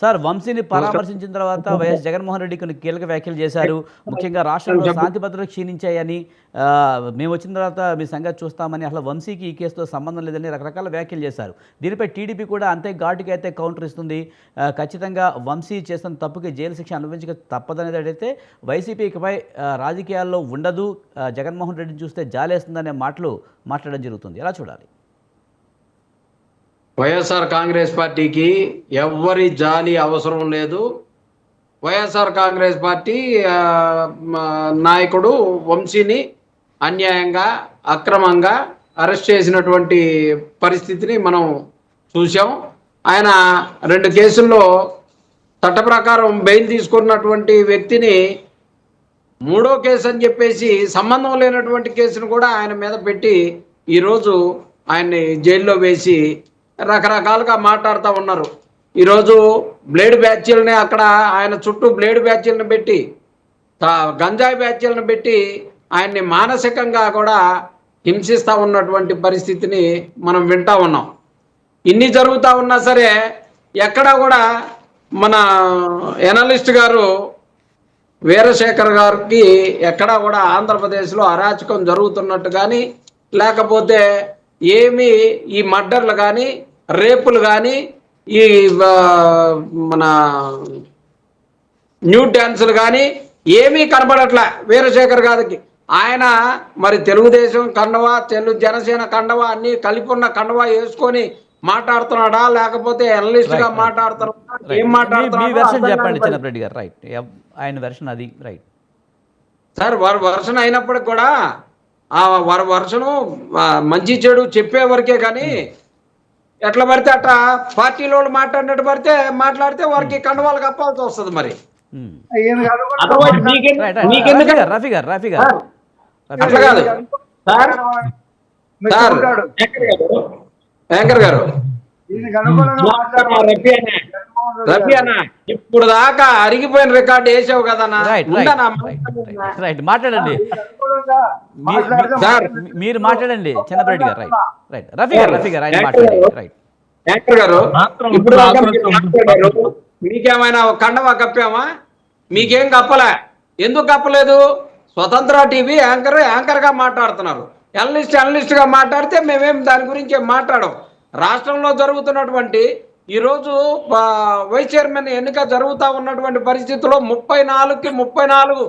Sir వంశీని పరామర్శించిన తర్వాత YS Jaganmohan Reddy కొన్ని కీలక వ్యాఖ్యలు చేశారు. ముఖ్యంగా రాష్ట్రంలో శాంతి భద్రతలు క్షీణించాయని మేము వచ్చిన తర్వాత మీ సంగతి చూస్తామని అసలు వంశీకి ఈ కేసుతో సంబంధం లేదని రకరకాల వ్యాఖ్యలు చేశారు. దీనిపై టీడీపీ కూడా అంతే ఘాటుగా అయితే కౌంటర్ ఇస్తుంది. ఖచ్చితంగా వంశీ చేసిన తప్పుకి జైలు శిక్ష అనుభవించక తప్పదనేది అయితే వైసీపీ ఇకపై రాజకీయాల్లో ఉండదు. జగన్మోహన్ రెడ్డిని చూస్తే జాలేస్తుందనే మాటలు మాట్లాడడం జరుగుతుంది. ఎలా చూడాలి? వైఎస్ఆర్ కాంగ్రెస్ పార్టీకి ఎవ్వరి జాలి అవసరం లేదు. వైఎస్ఆర్ కాంగ్రెస్ పార్టీ నాయకుడు వంశీని అన్యాయంగా అక్రమంగా అరెస్ట్ చేసినటువంటి పరిస్థితిని మనం చూసాం ఆయన రెండు కేసుల్లో చట్ట ప్రకారం బెయిల్ తీసుకున్నటువంటి వ్యక్తిని మూడో కేసు అని చెప్పేసి సంబంధం లేనటువంటి కేసును కూడా ఆయన మీద పెట్టి ఈరోజు ఆయన్ని జైల్లో వేసి రకరకాలుగా మాట్లాడుతూ ఉన్నారు. ఈరోజు బ్లేడ్ బ్యాచ్లని అక్కడ ఆయన చుట్టూ బ్లేడ్ బ్యాచ్లను పెట్టి గంజాయి బ్యాచ్లను పెట్టి ఆయన్ని మానసికంగా కూడా హింసిస్తూ ఉన్నటువంటి పరిస్థితిని మనం వింటా ఉన్నాం. ఇన్ని జరుగుతూ ఉన్నా సరే ఎక్కడా కూడా మన ఎనలిస్ట్ గారు వీరశేఖర్ గారికి ఎక్కడా కూడా ఆంధ్రప్రదేశ్లో అరాచకం జరుగుతున్నట్టు కానీ లేకపోతే ఏమి ఈ మర్డర్లు కానీ రేపులు కానీ ఈ మన న్యూ డ్యాన్సులు కానీ ఏమీ కనబడట్లే వీరశేఖర్ గారికి. ఆయన మరి తెలుగుదేశం కండవా తెలు జనసేన కండవా అన్ని కలిపి ఉన్న కండవా వేసుకొని మాట్లాడుతున్నాడా? లేకపోతే అనలిస్ట్గా. మాట్లాడుతున్నాడా. ఏం మాట్లాడుతున్నాడో? వెర్షన్ రైట్ ఆయన వెర్షన్ అది. రైట్ సార్ వారు వర్షం అయినప్పటికి కూడా ఆ వారి వర్షను మంచి చెడు చెప్పే వరకే కానీ ఎట్లా పడితే అట్లా పార్టీలో వాళ్ళు మాట్లాడినట్టు పడితే మాట్లాడితే వారికి కండవాళ్ళు కప్పాల్సి వస్తుంది మరి. రఫీ గారు రఫీ గారు. సార్, రఫీ అట్లా గారు. కాదు. సార్ సార్ యాంకర్ గారు. అన్న ఇప్పుడు దాకా అరిగిపోయిన రికార్డు వేసావు కదన్నా రైట్ మాట్లాడండి. మీరు మాట్లాడండి చిన్నపరెడ్డి గారు రైట్ రైట్ రఫీ గారు రఫీ గారు ఆయన మాట్లాడండి రైట్ గారు ఇప్పుడు. మీకేమైనా ఒక కండవా కప్పామా? మీకేం కప్పలే? ఎందుకు కప్పలేదు? స్వతంత్ర టీవీ యాంకర్ యాంకర్గా మాట్లాడుతున్నారు. అనలిస్ట్ అనలిస్ట్గా మాట్లాడితే మేమేం దాని గురించి ఏం మాట్లాడం రాష్ట్రంలో జరుగుతున్నటువంటి ఈరోజు వైస్ చైర్మన్ ఎన్నిక జరుగుతూ ఉన్నటువంటి పరిస్థితుల్లో ముప్పై నాలుగుకి ముప్పై నాలుగు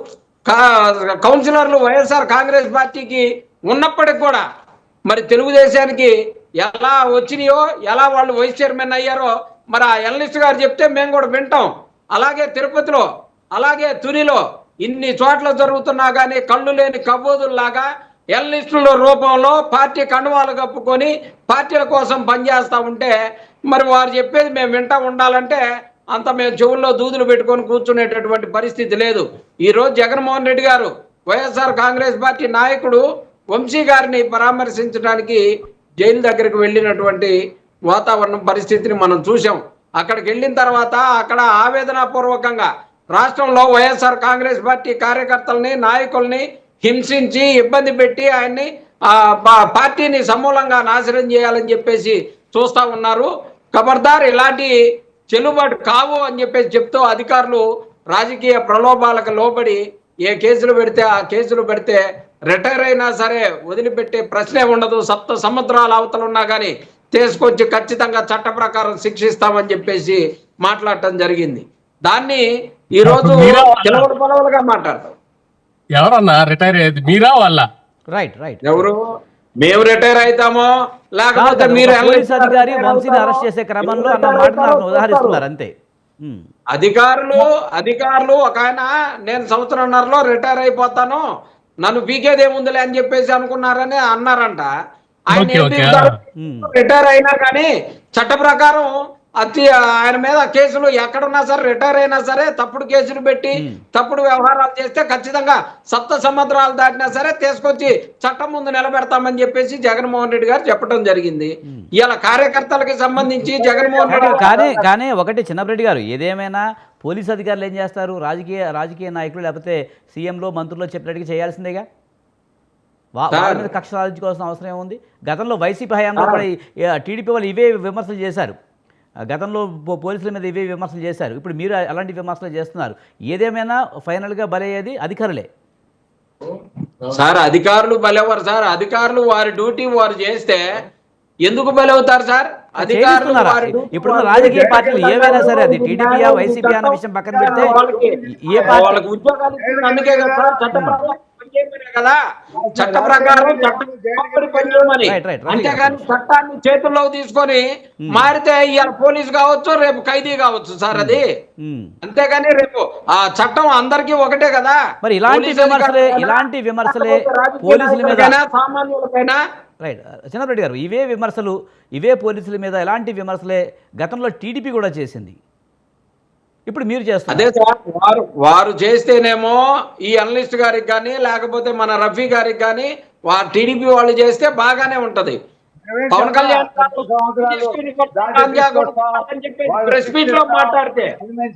కా- కౌన్సిలర్లు వైఎస్ఆర్ కాంగ్రెస్ పార్టీకి ఉన్నప్పటికి కూడా మరి తెలుగుదేశానికి ఎలా వచ్చినాయో ఎలా వాళ్ళు వైస్ చైర్మన్ అయ్యారో మరి ఆ ఎల్నిస్ట్ గారు చెప్తే మేము కూడా వింటాం. అలాగే తిరుపతిలో అలాగే తునిలో ఇన్ని చోట్ల జరుగుతున్నా కానీ కళ్ళు లేని కబోదుల్లాగా ఎనలిస్టుల రూపంలో పార్టీ కండువాలు కప్పుకొని పార్టీల కోసం పనిచేస్తూ ఉంటే మరి వారు చెప్పేది మేము వింటా ఉండాలంటే అంత మేము చెవుల్లో దూదులు పెట్టుకొని కూర్చునేటటువంటి పరిస్థితి లేదు. ఈరోజు జగన్మోహన్ రెడ్డి గారు వైఎస్ఆర్ కాంగ్రెస్ పార్టీ నాయకుడు వంశీ గారిని పరామర్శించడానికి జైలు దగ్గరికి వెళ్ళినటువంటి వాతావరణం పరిస్థితిని మనం చూసాం అక్కడికి వెళ్ళిన తర్వాత అక్కడ ఆవేదనపూర్వకంగా రాష్ట్రంలో వైఎస్ఆర్ కాంగ్రెస్ పార్టీ కార్యకర్తల్ని నాయకుల్ని హింసించి ఇబ్బంది పెట్టి ఆయన్ని పార్టీని సమూలంగా నాశనం చేయాలని చెప్పేసి చూస్తా ఉన్నారు. ఖబర్దార్ ఇలాంటి చెల్లుబాటు కావు అని చెప్పేసి చెప్తూ అధికారులు రాజకీయ ప్రలోభాలకు లోబడి ఏ కేసులు పెడితే ఆ కేసులు పెడితే రిటైర్ అయినా సరే వదిలిపెట్టే ప్రశ్నే ఉండదు. సప్త సముద్రాల అవతల ఉన్నా కానీ తీసుకొచ్చి ఖచ్చితంగా చట్ట ప్రకారం శిక్షిస్తామని చెప్పేసి మాట్లాడటం జరిగింది. దాన్ని ఈ రోజు మీరే వాళ్ళ- చిలవడు పొలవలుగా మాట్లాడతాం. ఎవరన్నా రిటైర్ అయ్యేది మీరా వాళ్ళ? రైట్ రైట్ ఎవరు? మేము రిటైర్ అవుతామో లేకపోతే మీరు పోలీస్ అధికారి వంశీని అరెస్ట్ చేసే క్రమంలో అన్న మాట ఉదాహరిస్తున్నారు అంతే. అధికారులు అధికారులు ఒక ఆయన నేను సంవత్సరంన్నరలో రిటైర్ అయిపోతాను నన్ను పీకేదేముందిలే అని చెప్పేసి అనుకున్నారని అన్నారంట. ఆయన. రిటైర్ అయినా కానీ చట్ట ప్రకారం అతి ఆయన మీద కేసులు ఎక్కడున్నా సరే రిటైర్ అయినా సరే తప్పుడు కేసులు పెట్టి తప్పుడు వ్యవహారాలు చేస్తే ఖచ్చితంగా సప్త సముద్రాలు దాటినా సరే తీసుకొచ్చి చట్టం ముందు నిలబెడతామని చెప్పేసి జగన్మోహన్ రెడ్డి గారు చెప్పడం జరిగింది. ఇలా కార్యకర్తలకి సంబంధించి జగన్మోహన్ రెడ్డి కానీ కానీ ఒకటి చిన్నప్పరెడ్డి గారు ఏదేమైనా పోలీస్ అధికారులు ఏం చేస్తారు? రాజకీయ రాజకీయ నాయకులు లేకపోతే సీఎంలో మంత్రుల్లో చెప్పినట్టుగా చేయాల్సిందేగా? వాళ్ళ మీద కక్ష సాధించుకోవాల్సిన అవసరం ఏముంది? గతంలో వైసీపీ హయాంలో కూడా టీడీపీ వాళ్ళు ఇవే విమర్శలు చేశారు. గతంలో పోలీసుల మీద ఇవే విమర్శలు చేశారు. ఇప్పుడు మీరు అలాంటి విమర్శలు చేస్తున్నారు. ఏదేమైనా ఫైనల్గా బలయ్యేది అధికారులే. సార్ అధికారులు బలెవరు సార్? అధికారులు వారి డ్యూటీ వారు చేస్తే ఎందుకు బలవుతారు సార్? అధికారులు వారు రాజకీయ పార్టీలు ఏవైనా సరే అది టీడీపీయా వైసీపీ అన్న విషయం పక్కన పెడితే ఏ పార్టీ అందుకే కదా సార్ కదా? చట్ట ప్రకారం చట్టం పనిచేయమని. అంతేగాని చట్టాన్ని చేతుల్లోకి తీసుకొని మారితే ఇవాళ పోలీస్ కావచ్చు రేపు ఖైదీ కావచ్చు సార్ అది. ఉమ్. అంతేగాని రేపు ఆ చట్టం అందరికీ ఒకటే కదా. మరి ఇలాంటి విమర్శలే ఇలాంటి విమర్శలే పోలీసుల మీద సామాన్యులకైనా. రైట్ చిన్నరెడ్డి గారు ఇవే విమర్శలు ఇవే పోలీసుల మీద ఎలాంటి విమర్శలే గతంలో టీడీపీ కూడా చేసింది. ఇప్పుడు మీరు చేస్తారు అదే సార్ వారు వారు చేస్తేనేమో ఈ అనలిస్ట్ గారికి కానీ లేకపోతే మన రఫీ గారికి కానీ వారు టీడీపీ వాళ్ళు చేస్తే బాగానే ఉంటది. పవన్ కళ్యాణ్ ప్రెస్ మీట్లో మాట్లాడితే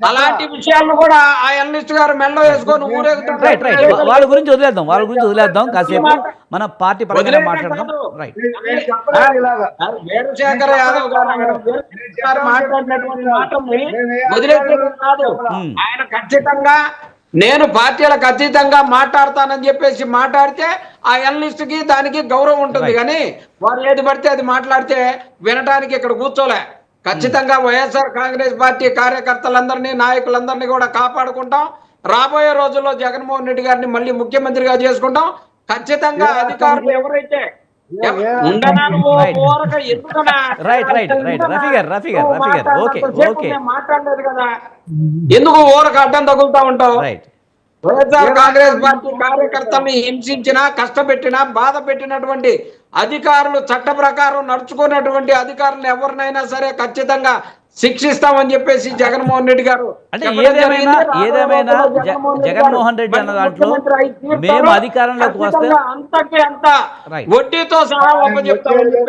అలాంటి విషయాలను కూడా ఆ అనలిస్ట్ గారు మెల్లో వేసుకొని ఊరేగుతారు రైట్ రైట్ వాళ్ళ గురించి వదిలేద్దాం వాళ్ళ గురించి వదిలేద్దాం. కాసేపు మన పార్టీ పరంగా మాట్లాడదాం. రైట్ వీరశేఖర యాదవ్ గారు మాట్లాడినటువంటి మాటల్ని వదిలేసేది కాదు. Hmm. ఆయన ఖచ్చితంగా నేను పార్టీలకు అతీతంగా మాట్లాడతానని చెప్పేసి మాట్లాడితే ఆ ఎనలిస్ట్కి దానికి గౌరవం ఉంటుంది. కానీ వారు ఏది పడితే అది మాట్లాడితే వినటానికి ఇక్కడ కూర్చోలే. ఖచ్చితంగా వైఎస్ఆర్ కాంగ్రెస్ పార్టీ కార్యకర్తలందరినీ నాయకులందరినీ కూడా కాపాడుకుంటాం. రాబోయే రోజుల్లో జగన్మోహన్ రెడ్డి గారిని మళ్ళీ ముఖ్యమంత్రిగా చేసుకుంటాం. ఖచ్చితంగా అధికారులు ఎవరైతే రఫీ గారు, రఫీ గారు, రఫీ గారు. మాట్లాడలేదు కదా. ఎందుకు ఊరక అడ్డం తగులుతా ఉంటావు? రైట్ వైఎస్ఆర్ కాంగ్రెస్ పార్టీ కార్యకర్తల్ని హింసించిన కష్టపెట్టిన బాధ పెట్టినటువంటి అధికారులు చట్ట ప్రకారం నడుచుకున్నటువంటి అధికారులను ఎవరినైనా సరే ఖచ్చితంగా శిక్షిస్తామని చెప్పేసి జగన్మోహన్ రెడ్డి గారు అంటే ఏదేమైనా. ఏదేమైనా జగన్మోహన్ రెడ్డి అన్న దాంట్లో. మేము అధికారంలోకి వస్తే అంతకి అంత. వడ్డీతో సహా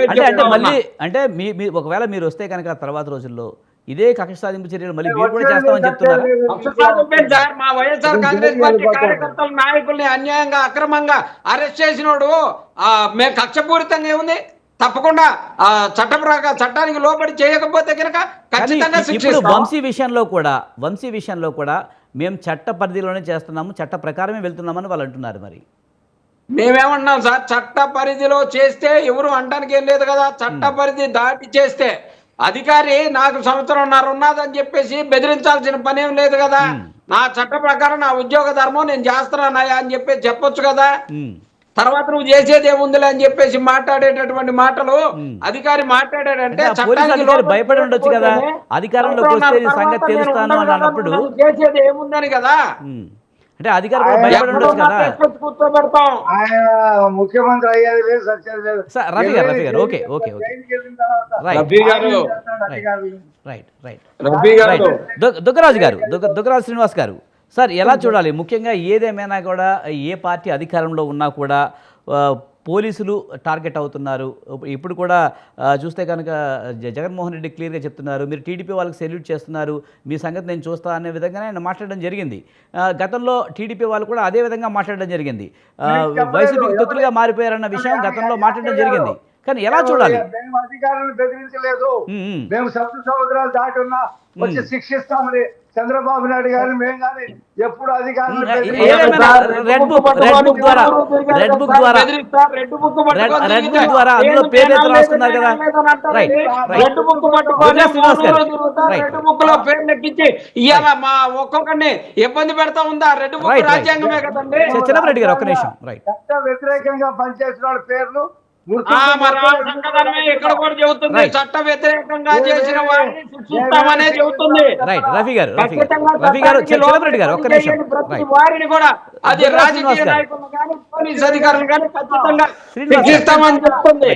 అంటే అంటే మళ్ళీ. అంటే మీ మీ ఒకవేళ మీరు వస్తే కనుక తర్వాత రోజుల్లో ఇదే కక్ష సాధింపు చర్యలు మళ్ళీ మీరు కూడా చేస్తామని చెప్తున్నారా మా వైఎస్ఆర్ కాంగ్రెస్ పార్టీ కార్యకర్తల నాయకుల్ని అన్యాయంగా అక్రమంగా అరెస్ట్ చేసినోడు ఆ, మేము కక్షపూరితంగా ఏముంది తప్పకుండా ఆ చట్ట ప్రకారం చట్టానికి లోబడి చేయకపోతే కనుక కానీ ఖచ్చితంగా ఇప్పుడు వంశీ విషయంలో కూడా వంశీ విషయంలో కూడా మేము చట్ట పరిధిలోనే చేస్తున్నాము చట్ట ప్రకారమే వెళ్తున్నామని వాళ్ళు అంటున్నారు మరి. మేమేమన్నాం సార్ చట్ట పరిధిలో చేస్తే ఎవరు అంటానికి ఏం లేదు కదా చట్ట పరిధి దాటి చేస్తే అధికారి నాకు సంవత్సరంన్నర ఉన్నదని చెప్పేసి బెదిరించాల్సిన పని ఏం లేదు కదా. నా చట్ట ప్రకారం నా ఉద్యోగ ధర్మం నేను చేస్తున్నానయ్యా అని చెప్పి చెప్పొచ్చు కదా. తర్వాత నువ్వు చేసేది ఏముందిలే అని చెప్పేసి మాట్లాడేటటువంటి మాటలు. అధికారి మాట్లాడాడంటే భయపడి ఉండొచ్చు కదా. అధికారంలోకి వస్తే సంగతి తెలుస్తాను అని అన్నప్పుడు చేసేది ఏముందని కదా. అంటే అధికారులు కూడా భయపడి ఉండొచ్చు కదా. ముఖ్యమంత్రి అయ్యేది లేదు లేదు రఫీ గారు, రఫీ గారు, ఓకే, ఓకే, ఓకే. రఫీ గారు. అధికారులు. రైట్ రైట్ రఫీ గారు. దుగ్గరాజు గారు దుగ్గ- దుగ్గరాజు శ్రీనివాస్ గారు. సార్ ఎలా చూడాలి? ముఖ్యంగా ఏదేమైనా కూడా ఏ పార్టీ అధికారంలో ఉన్నా కూడా పోలీసులు టార్గెట్ అవుతున్నారు. ఇప్పు- ఇప్పుడు కూడా చూస్తే కనుక జగన్మోహన్ రెడ్డి క్లియర్గా చెప్తున్నారు మీరు టీడీపీ వాళ్ళకి సెల్యూట్ చేస్తున్నారు మీ సంగతి నేను చూస్తా అనే విధంగానే ఆయన మాట్లాడడం జరిగింది. గతంలో టీడీపీ వాళ్ళు కూడా అదే విధంగా మాట్లాడడం జరిగింది. వైసీపీకి తొత్తులుగా మారిపోయారన్న విషయం గతంలో మాట్లాడడం జరిగింది. కానీ ఎలా చూడాలి? మేము అధికారులను బెదిరించలేదు. మేము సప్త సముద్రాలు దాటి ఉన్నా వచ్చి శిక్షిస్తామని చంద్రబాబు నాయుడు గారిని మేము కానీ ఎప్పుడు అధికారులను ఏ- బెదిరించలేదు. ఏదేమైనా రెడ్ బుక్ రెడ్ బుక్ ద్వారా రెడ్ బుక్ ద్వారా red book red red book ద్వారా అందులో పేరు రాసుకున్నారు కదా? రైట్ రెడ్ బుక్ గారు. రెడ్ బుక్లో ఇవాళ మా ఒక్కొక్కరిని ఇబ్బంది పెడతా ఉందా? Red book. రాజ్యాంగమే కదండి. చిన్నప్పరెడ్డి గారు ఒక్క నిమిషం. రైట్ వ్యతిరేకంగా పనిచేసిన వాళ్ళ పేర్లు చట్ట వ్యతిరేకంగా చేసిన వారిని చెబుతుంది. రైట్ రఫీ గారు రఫీ గారు. రఫీ గారు ఒక్క నిమిషం. వారిని కూడా అది రాజకీయ. నాయకులు కానీ పోలీస్ అధికారులు కానీ ఖచ్చితంగా చెప్తుంది.